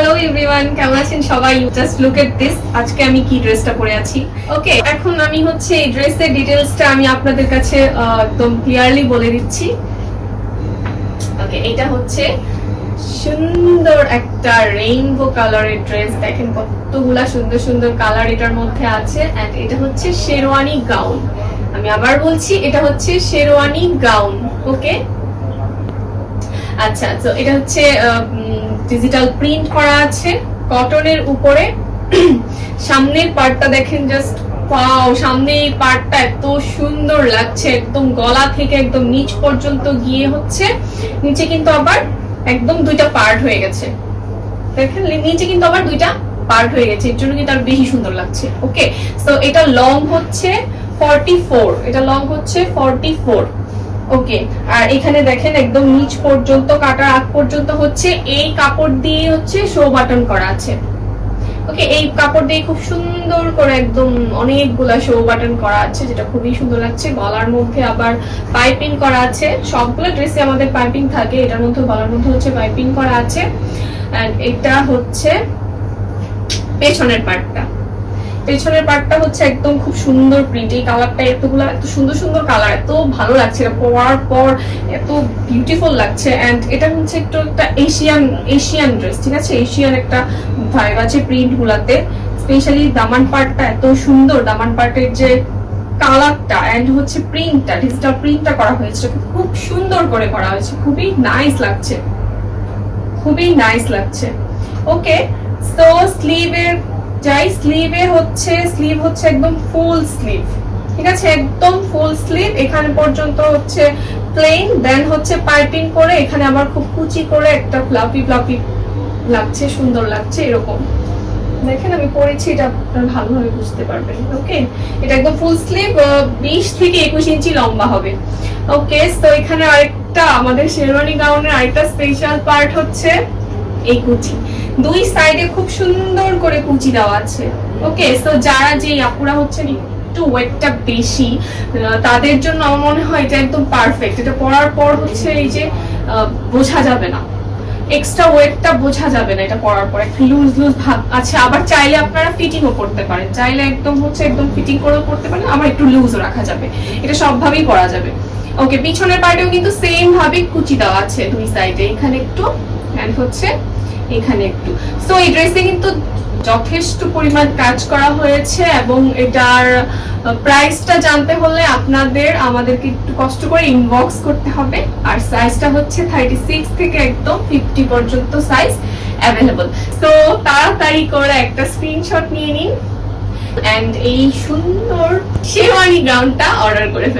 Hello everyone কেমন আছেন সবাই? জাস্ট লুক এট দিস আজকে আমি কি ড্রেসটা পরে আছি? ওকে এখন আমি হচ্ছে এই ড্রেসের আমি আপনাদের কাছে একদম ক্লিয়ারলি বলে দিচ্ছি। ওকে এটা হচ্ছে সুন্দর একটা রেইনবো কালারের ড্রেস দেখেন কতগুলা সুন্দর সুন্দর কালার এটার মধ্যে আছে। এন্ড এটা হচ্ছে শেরওয়ানি গাউন আমি আবার বলছি, এটা হচ্ছে শেরওয়ানি গাউন ওকে আচ্ছা তো এটা হচ্ছে ডিজিটাল প্রিন্ট করা আছে কটনের উপরে। সামনের পার্টটা দেখেন জাস্ট পাও সামনে এই পার্টটা এত সুন্দর লাগছে, একদম গলা থেকে একদম নিচ পর্যন্ত গিয়ে হচ্ছে। নিচে কিন্তু আবার একদম দুইটা পার্ট হয়ে গেছে। দেখেন নিচে কিন্তু আবার দুইটা পার্ট হয়ে গেছে, এর জন্য কিন্তু আর বেশি সুন্দর লাগছে ওকে সো এটা লং হচ্ছে 44 এটা লং হচ্ছে 44 ওকে, আর এখানে দেখেন একদম নিচ পর্যন্ত কাটার আগ পর্যন্ত হচ্ছে, এই কাপড় দিয়ে হচ্ছে শো বাটন করা আছে। ওকে, এই কাপড় দিয়ে খুব সুন্দর করে একদম অনেকগুলা শো বাটন করা আছে, যেটা খুবই সুন্দর লাগছে। গলার মধ্যে আবার পাইপিং করা আছে। সবগুলো ড্রেসে আমাদের পাইপিং থাকে, এটার মধ্যে, গলার মধ্যে হচ্ছে পাইপিং করা আছে। এটা হচ্ছে পেছনের পার্টটা পেছনের পার্টটা হচ্ছে একদম খুব সুন্দর প্রিন্ট এই কালারটা এতগুলো, এত সুন্দর সুন্দর কালার এত ভালো লাগছে এটা পরার পর এত বিউটিফুল লাগছে এন্ড এটা হচ্ছে একটু একটা এশিয়ান এশিয়ান ড্রেস ঠিক আছে? এশিয়ান একটা ভাইব আছে প্রিন্ট গুলাতে স্পেশালি দামান পার্টটা এত সুন্দর, দামান পার্টের যে কালারটা এন্ড হচ্ছে প্রিন্টটা ডিজিটাল প্রিন্টটা করা হয়েছে খুব সুন্দর করে করা হয়েছে, খুবই নাইস লাগছে, খুবই নাইস লাগছে। ওকে সো স্লিভের যাই স্লিভে হচ্ছে স্লিভ হচ্ছে একদম ফুল স্লিভ ঠিক আছে? একদম ফুল স্লিভ এখানে পর্যন্ত হচ্ছে প্লেন দেন হচ্ছে পাইপিং করে, এখানে আবার খুব কুচি করে একটা ফ্লাফি ফ্লাফি লাগছে, সুন্দর লাগছে, এরকম। দেখেন, আমি পরেছি, এটা আপনারা ভালোভাবে বুঝতে পারবেন, ওকে? এটা একদম ফুল স্লিভ বিশ থেকে একুশ ইঞ্চি লম্বা হবে, ওকে? তো এখানে আরেকটা, আমাদের শেরওয়ানি গাউনের আরেকটা স্পেশাল পার্ট হচ্ছে এই কুচি। দুই সাইডে খুব সুন্দর করে কুচি দেওয়া আছে। ওকে তো যারা যে আপুরা হচ্ছেন একটু ওয়েটটা বেশি তাদের জন্য আমার মনে হয় এটা একদম পারফেক্ট এটা পরার পর হচ্ছে এই যে বোঝা যাবে না। এক্সট্রা ওয়েটটা বোঝা যাবে না এটা পরার পর। একটা লুজ লুজ ভাব আছে। আবার চাইলে আপনারা ফিটিংও করতে পারেন। চাইলে একদম হচ্ছে একদম ফিটিং করেও করতে পারেন, আবার একটু লুজও রাখা যাবে। এটা সবভাবেই পরা যাবে। ওকে পিছনের পার্টেও কিন্তু সেম ভাবে কুচি দেওয়া আছে দুই সাইডে এখানে একটু অ্যান্ড হচ্ছে এখানে একটু। সো এই ড্রেসে কিন্তু যথেষ্ট পরিমাণ কাজ করা হয়েছে এবং এটার প্রাইসটা জানতে হলে আপনাদের, আমাদেরকে একটু কষ্ট করে ইনবক্স করতে হবে। আর সাইজটা হচ্ছে থার্টি সিক্স থেকে একদম ফিফটি পর্যন্ত সাইজ অ্যাভেলেবল তো তাড়াতাড়ি করে একটা স্ক্রিনশট নিয়ে নিন। অ্যান্ড এই সুন্দর শেরওয়ানি গ্রাউন্ডটা অর্ডার করে ফেলুন।